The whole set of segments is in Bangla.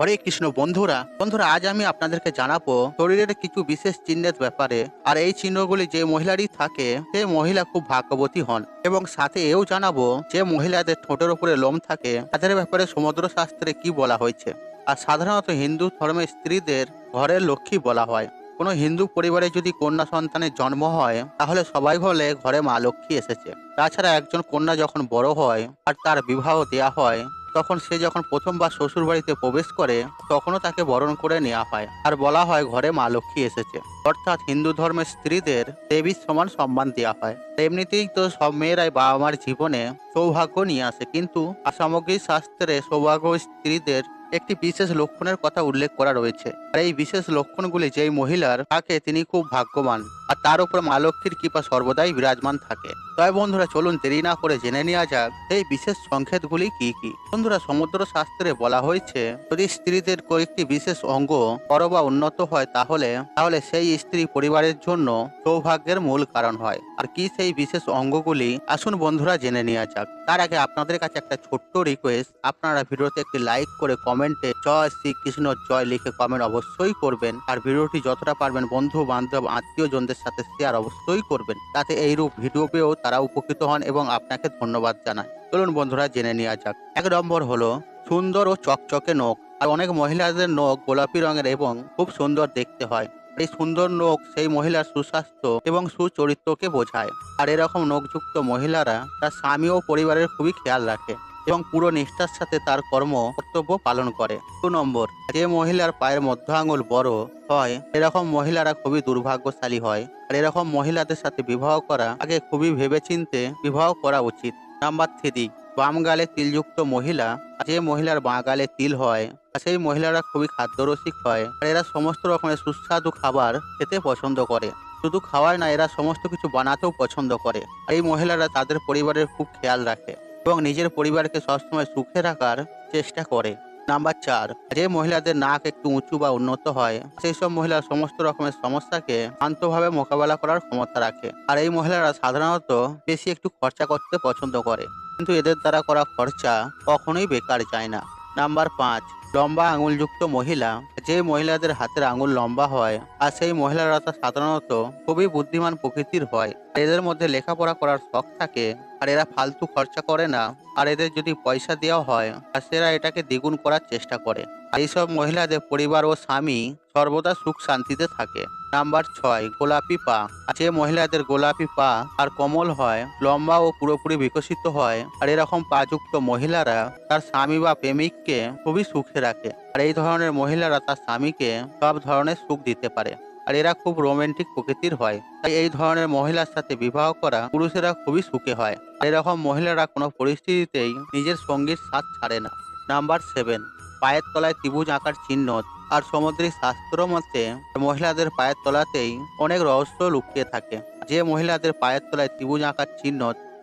হরে কৃষ্ণ, বন্ধুরা বন্ধুরা, আজ আমি আপনাদেরকে জানাব শরীরের কিছু বিশেষ চিহ্নের ব্যাপারে। আর এই চিহ্নগুলি যে মহিলারই থাকে, সে মহিলা খুব ভাগ্যবতী হন। এবং সাথে এও জানাব যে মহিলাদের ঠোঁটের উপরে লোম থাকে, তাদের ব্যাপারে সমুদ্র শাস্ত্রে কি বলা হয়েছে? আর সাধারণত হিন্দু ধর্মের স্ত্রীদের ঘরের লক্ষ্মী বলা হয়। কোনো হিন্দু পরিবারে যদি কন্যা সন্তানের জন্ম হয়, তাহলে সবাই বলে ঘরে মা লক্ষ্মী এসেছে। তাছাড়া একজন কন্যা যখন বড় হয়, আর তার বিবাহ দেয়া হয় তখন সে যখন প্রথমবার শ্বশুর বাড়িতে প্রবেশ করে, তখনও তাকে বরণ করে নেওয়া হয়। আর বলা হয় ঘরে মা লক্ষ্মী এসেছে। অর্থাৎ হিন্দু ধর্মের স্ত্রীদের দেবীর সমান সম্মান দেওয়া হয়। এমনিতেই তো সব মেয়েরাই বাবা মার জীবনে সৌভাগ্য নিয়ে আসে। কিন্তু সামগ্রিক শাস্ত্রে সৌভাগ্য স্ত্রীদের একটি বিশেষ লক্ষণের কথা উল্লেখ করা রয়েছে। আর এই বিশেষ লক্ষণগুলি যেই মহিলার থাকে তিনি খুব ভাগ্যবান। আর তার উপর মা লক্ষ্মীর কৃপা সর্বদাই বিরাজমান থাকে। তবে বন্ধুরা, চলুন দেরি না করে জেনে নেওয়া যাক, এই বিশেষ সংকেতগুলি কি কি? বন্ধুরা, সমুদ্র শাস্ত্রে বলা হয়েছে, যদি স্ত্রীদের কয়েকটি বিশেষ অঙ্গ বড় বা উন্নত হয় তাহলে তাহলে সেই স্ত্রী পরিবারের জন্য সৌভাগ্যের মূল কারণ হয়। আর কি সেই বিশেষ অঙ্গগুলি? আসুন বন্ধুরা, জেনে নেওয়া যাক। তার আগে আপনাদের কাছে একটা ছোট্ট রিকোয়েস্ট আপনারা ভিডিওতে একটি লাইক করে কমেন্টে জয় শ্রীকৃষ্ণ, জয় লিখে কমেন্ট অবশ্যই করবেন। আর ভিডিওটি যতটা পারবেন বন্ধু, বান্ধব আত্মীয় জনদের সাথে শেয়ার অবশ্যই করবেন। তাতে এইরূপ ভিডিও পেয়েও তারা উপকৃত হন এবং আপনাকে ধন্যবাদ জানায়। চলুন বন্ধুরা, জেনে নেওয়া যাক। এক নম্বর হলো, সুন্দর ও চকচকে নখ। আর অনেক মহিলাদের নখ গোলাপি রঙের এবং খুব সুন্দর দেখতে হয়। এই সুন্দর নখ সেই মহিলার সুস্বাস্থ্য এবং সুচরিত্রকে বোঝায়। আর এরকম নখযুক্ত মহিলারা তার স্বামী ও পরিবারের খুবই খেয়াল রাখে। এবং পুরো নিষ্ঠার সাথে তার কর্ম কর্তব্য পালন করে। দু নম্বর, যে মহিলার পায়ের মধ্য আঙুল বড় হয়, এরকম মহিলারা খুবই দুর্ভাগ্যশালী হয়। আর এরকম মহিলাদের সাথে বিবাহ করা আগে খুবই ভেবেচিন্তে বিবাহ করা উচিত। নাম্বার থ্রি, বাম গালে তিলযুক্ত মহিলা যে মহিলার বাঁ গালে তিল হয় সেই মহিলারা খুবই খাদ্যরসিক হয়, আর এরা সমস্ত রকমের সুস্বাদু খাবার খেতে পছন্দ করে। শুধু খাওয়ায় না, এরা সমস্ত কিছু বানাতেও পছন্দ করে। এই মহিলারা তাদের পরিবারের খুব খেয়াল রাখে। এবং নিজের পরিবারকে সবসময় সুখে রাখার চেষ্টা করে। নাম্বার চার, যে মহিলাদের নাক একটু উঁচু বা উন্নত হয়, সেই সব মহিলার সমস্ত রকমের সমস্যাকে শান্তভাবে মোকাবেলা করার ক্ষমতা রাখে। আর এই মহিলারা সাধারণত বেশি একটু খরচা করতে পছন্দ করে। কিন্তু এদের দ্বারা করা খরচা কখনোই বেকার যায় না। নাম্বার পাঁচ লম্বা আঙুলযুক্ত মহিলা, যে মহিলাদের হাতের আঙুল লম্বা হয় আর সেই মহিলারা তা সাধারণত খুবই বুদ্ধিমান প্রকৃতির হয়। এদের মধ্যে লেখাপড়া করার শখ থাকে, আর এরা ফালতু খরচা করে না, আর এদের যদি পয়সা দেওয়া হয়, আর সেরা এটাকে দ্বিগুণ করার চেষ্টা করে। আর এইসব মহিলাদের পরিবার ও স্বামী সর্বদা সুখ শান্তিতে থাকে। নাম্বার ছয়, গোলাপি পা। যে মহিলাদের গোলাপি পা, আর কোমল হয়, লম্বা ও পুরোপুরি বিকশিত হয়। আর এরকম পাযুক্ত মহিলারা তার স্বামী বা প্রেমিককে খুবই সুখে রাখে। আর এই ধরনের মহিলারা তার স্বামীকে সব ধরনের সুখ দিতে পারে। আর এরা খুব রোমান্টিক প্রকৃতির হয়। তাই এই ধরনের মহিলার সাথে বিবাহ করা পুরুষেরা খুবই সুখে হয়। আর এরকম মহিলারা কোনো পরিস্থিতিতেই নিজের সঙ্গীর সাথ ছাড়ে না। নাম্বার সেভেন, পায়ের তলায় ত্রিভুজ আঁকার চিহ্ন আর সামুদ্রিক শাস্ত্র মতে, মহিলাদের পায়ের তলাতেই অনেক রহস্য লুকিয়ে থাকে। যে মহিলাদের পায়ের তলায় ত্রিভুজ আঁকার চিহ্ন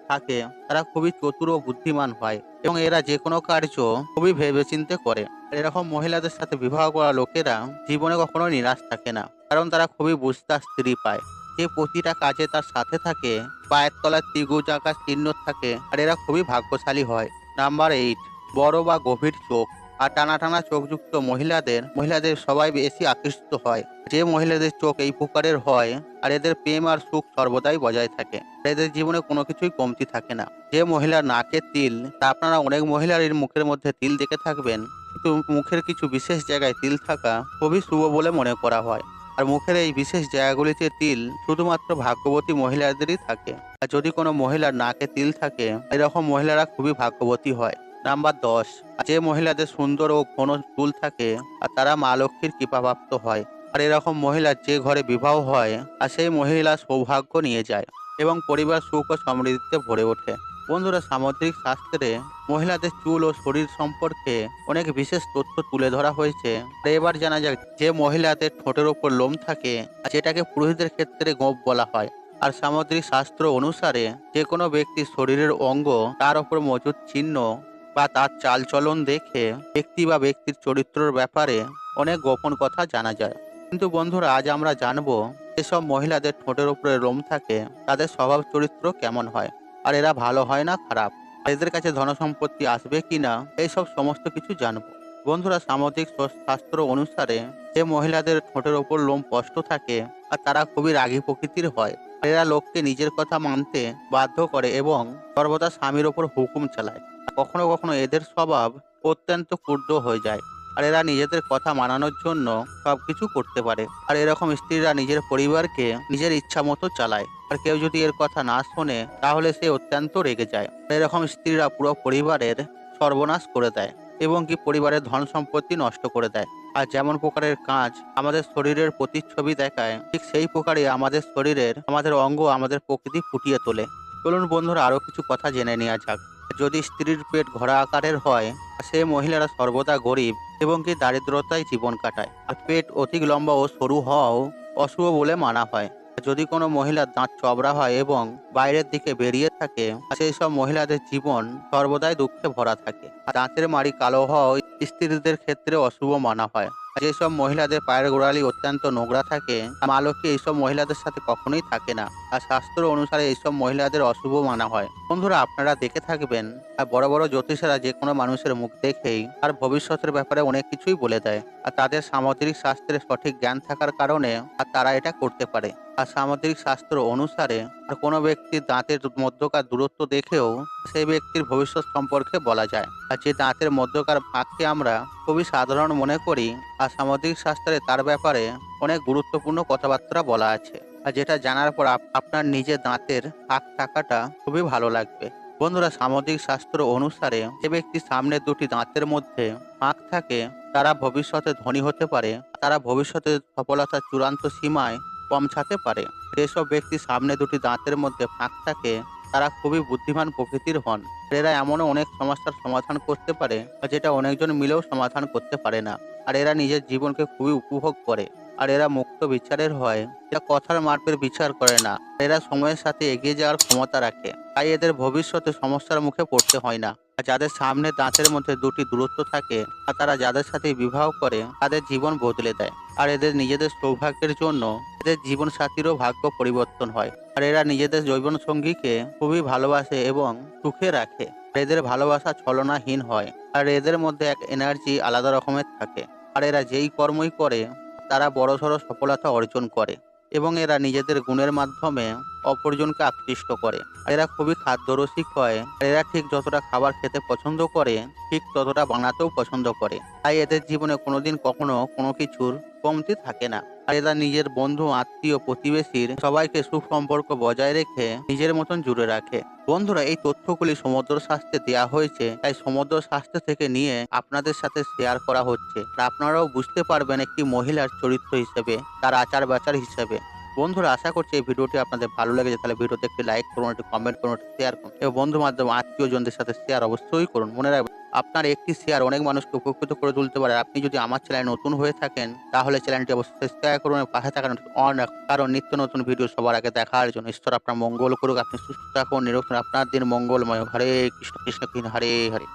থাকে, তারা খুবই চতুর ও বুদ্ধিমান হয় এবং এরা যে কোনো কার্য খুবই ভেবেচিন্তে করে। এরকম মহিলাদের সাথে বিবাহ করা লোকেরা জীবনে কখনো নিরাশ থাকে না, কারণ তারা খুবই বুঝতা স্ত্রী পায়। যে প্রতিটা কাজে তার সাথে থাকে, পায়ের তলায় ত্রিভুজ আঁকার চিহ্ন থাকে, আর এরা খুবই ভাগ্যশালী হয়। নাম্বার এইট বড় বা গভীর চোখ। আর টানা টানা চোখযুক্ত মহিলাদের মহিলাদের সবাই বেশি আকৃষ্ট হয়। যে মহিলাদের চোখ এই প্রকারের হয়, আর এদের প্রেম আর সুখ সর্বদাই বজায় থাকে। এদের জীবনে কোনো কিছুই কমতি থাকে না। যে মহিলার নাকের তিল, তা আপনারা অনেক মহিলার মুখের মধ্যে তিল দেখে থাকবেন। কিন্তু মুখের কিছু বিশেষ জায়গায় তিল থাকা খুবই শুভ বলে মনে করা হয়। আর মুখের এই বিশেষ জায়গাগুলিতে তিল শুধুমাত্র ভাগ্যবতী মহিলাদেরই থাকে। আর যদি কোনো মহিলার নাকে তিল থাকে, এরকম মহিলারা খুবই ভাগ্যবতী হয়। নাম্বার দশ। যে মহিলাদের সুন্দর ও ঘন চুল থাকে, আর তারা মা লক্ষ্মীর কৃপাপ্রাপ্ত হয়, আর এরকম মহিলার যে ঘরে বিবাহ হয়, আর সেই মহিলা সৌভাগ্য নিয়ে যায় এবং পরিবার সুখ ও সমৃদ্ধিতে ভরে ওঠে। বন্ধুরা, সামুদ্রিক শাস্ত্রে মহিলাদের চুল ও শরীর সম্পর্কে অনেক বিশেষ তথ্য তুলে ধরা হয়েছে। এবার জানা যাক, যে মহিলাদের ঠোঁটের ওপর লোম থাকে যেটাকে পুরুষদের ক্ষেত্রে গোপ বলা হয়, আর সামুদ্রিক শাস্ত্র অনুসারে যে কোনো ব্যক্তির শরীরের অঙ্গ তার ওপর মজুদ চিহ্ন বা তার চালচলন দেখে ব্যক্তি বা ব্যক্তির চরিত্রের ব্যাপারে অনেক গোপন কথা জানা যায়। কিন্তু বন্ধুরা, আজ আমরা জানব যেসব মহিলাদের ঠোঁটের উপরে লোম থাকে, তাদের স্বভাব চরিত্র কেমন হয়? আর এরা ভালো হয় না খারাপ? এদের কাছে ধনসম্পত্তি আসবে কি না? এইসব সমস্ত কিছু জানব। বন্ধুরা সামাজিক শাস্ত্র অনুসারে যে মহিলাদের ঠোঁটের ওপর লোম স্পষ্ট থাকে, আর তারা খুবই রাগী প্রকৃতির হয় এরা লোককে নিজের কথা মানতে বাধ্য করে এবং সর্বদা স্বামীর ওপর হুকুম চালায়। কখনো কখনো এদের স্বভাব অত্যন্ত ক্ষুদ্র হয়ে যায় আর এরা নিজেদের কথা মানানোর জন্য সব কিছু করতে পারে। আর এরকম স্ত্রীরা নিজের পরিবারকে নিজের ইচ্ছা মতো চালায়। আর কেউ যদি এর কথা না শোনে, তাহলে সে অত্যন্ত রেগে যায়। এরকম স্ত্রীরা পুরো পরিবারের সর্বনাশ করে দেয় এবং কি পরিবারের ধন সম্পত্তি নষ্ট করে দেয়। আর যেমন প্রকারের কাজ আমাদের শরীরের প্রতিচ্ছবি দেখায়, ঠিক সেই প্রকারে আমাদের শরীরের, আমাদের অঙ্গ আমাদের প্রকৃতি ফুটিয়ে তোলে। চলুন বন্ধুরা আরও কিছু কথা জেনে নেওয়া যাক। যদি স্ত্রীর পেট ঘোড়া আকারের হয়, সে মহিলারা সর্বদা গরিব এবং কি দারিদ্রতায় জীবন কাটায়। আর পেট অধিক লম্বা ও সরু হওয়াও অশুভ বলে মানা হয়। যদি কোনো মহিলার দাঁত চবড়া হয় এবং বাইরের দিকে বেরিয়ে থাকে, সেই সব মহিলাদের জীবন সর্বদাই দুঃখে ভরা থাকে। আর দাঁতের মাড়ি কালো হওয়াও স্ত্রীদের ক্ষেত্রে অশুভ মানা হয়। যেসব মহিলাদের পায়ের গোড়ালি অত্যন্ত নোংরা থাকে মা লক্ষ্মী এইসব মহিলাদের সাথে কখনোই থাকে না। আর শাস্ত্র অনুসারে এইসব মহিলাদের অশুভ মানা হয়। বন্ধুরা, আপনারা দেখে থাকবেন, আর বড় বড় জ্যোতিষেরা যে কোনো মানুষের মুখ দেখেই তার ভবিষ্যতের ব্যাপারে অনেক কিছুই বলে দেয়। আর তাদের সামুদ্রিক শাস্ত্রের সঠিক জ্ঞান থাকার কারণে আর তারা এটা করতে পারে। আর সামুদ্রিক শাস্ত্র অনুসারে কোনো ব্যক্তির দাঁতের মধ্যকার দূরত্ব দেখেও সেই ব্যক্তির ভবিষ্যৎ সম্পর্কে বলা যায়। আর যে দাঁতের মধ্যকার ভাগকে আমরা খুবই সাধারণ মনে করি, আর সামুদ্রিক শাস্ত্রে তার ব্যাপারে অনেক গুরুত্বপূর্ণ কথাবার্তা বলা আছে। আর যেটা জানার পর আপ- আপনার নিজের দাঁতের ফাঁক থাকাটা খুবই ভালো লাগবে। বন্ধুরা, সামুদ্রিক শাস্ত্র অনুসারে যে ব্যক্তির সামনে দুটি দাঁতের মধ্যে ফাঁক থাকে, তারা ভবিষ্যতে ধনী হতে পারে। তারা ভবিষ্যতে সফলতার চূড়ান্ত সীমায় পৌঁছাতে পারে। যেসব ব্যক্তি সামনে দুটি দাঁতের মধ্যে ফাঁক থাকে, তারা খুবই বুদ্ধিমান প্রকৃতির হন। এরা এমনও অনেক সমস্যার সমাধান করতে পারে, যেটা অনেকজন মিলেও সমাধান করতে পারে না। আর এরা নিজের জীবনকে খুবই উপভোগ করে। আর এরা মুক্ত বিচারের হয়। এরা কথার মার্পের বিচার করে না। এরা সময়ের সাথে এগিয়ে যাওয়ার ক্ষমতা রাখে। তাই এদের ভবিষ্যতে সমস্যার মুখে পড়তে হয় না। আর যাদের সামনে দাঁতের মধ্যে দুটি দূরত্ব থাকে, আর তারা যাদের সাথে বিবাহ করে, তাদের জীবন বদলে দেয়। আর এদের নিজেদের সৌভাগ্যের জন্য এদের জীবন সাথীরও ভাগ্য পরিবর্তন হয়। আর এরা নিজেদের জৈবন সঙ্গীকে খুবই ভালোবাসে এবং সুখে রাখে। এদের ভালোবাসা ছলনাহীন হয়। আর এদের মধ্যে এক এনার্জি আলাদা রকমের থাকে। আর এরা যেই কর্মই করে, তারা বড়সড় সফলতা অর্জন করে। এবং এরা নিজেদের গুণের মাধ্যমে অপরজনকে আকৃষ্ট করে। এরা খুবই খাদ্যরসিক হয়। এরা ঠিক যতটা খাবার খেতে পছন্দ করে, ঠিক ততটা বানাতেও পছন্দ করে। তাই এদের জীবনে কোনোদিন কখনো কোনো কিছুর কমতি থাকে না। এরা নিজের বন্ধু, আত্মীয়, প্রতিবেশীর সবাইকে সুসম্পর্ক বজায় রেখে নিজের মতন জুড়ে রাখে। বন্ধুরা, এই তথ্যগুলি সমুদ্র শাস্ত্রে দেওয়া হয়েছে, তাই সমুদ্র শাস্ত্র থেকে নিয়ে আপনাদের সাথে শেয়ার করা হচ্ছে। আপনারাও বুঝতে পারবেন একটি মহিলার চরিত্র হিসেবে, তার আচার বাচার হিসেবে। বন্ধুরা, আশা করছি এই ভিডিওটি আপনাদের ভালো লেগেছে। তাহলে ভিডিওতে একটি লাইক করুন, একটি কমেন্ট করুন, একটি শেয়ার করুন। এবং বন্ধু মাধ্যমে আত্মীয় জনদের সাথে শেয়ার অবশ্যই করুন। মনে রাখবেন আপনার একটি শেয়ার অনেক মানুষকে উপকৃত করে তুলতে পারে। আপনি যদি আমার চ্যানেল নতুন হয়ে থাকেন, তাহলে চ্যানেলটি অবশ্যই সাবস্ক্রাইব করুন পাশে থাকার অন। কারণ নিত্য নতুন ভিডিও সবার আগে দেখার জন্য ঈশ্বর আপনার মঙ্গল করুক, আপনি সুস্থ থাকুন নিরক্ষণ আপনার দিন মঙ্গলময় হরে কৃষ্ণ কৃষ্ণ কৃষ্ণ, হরে হরে।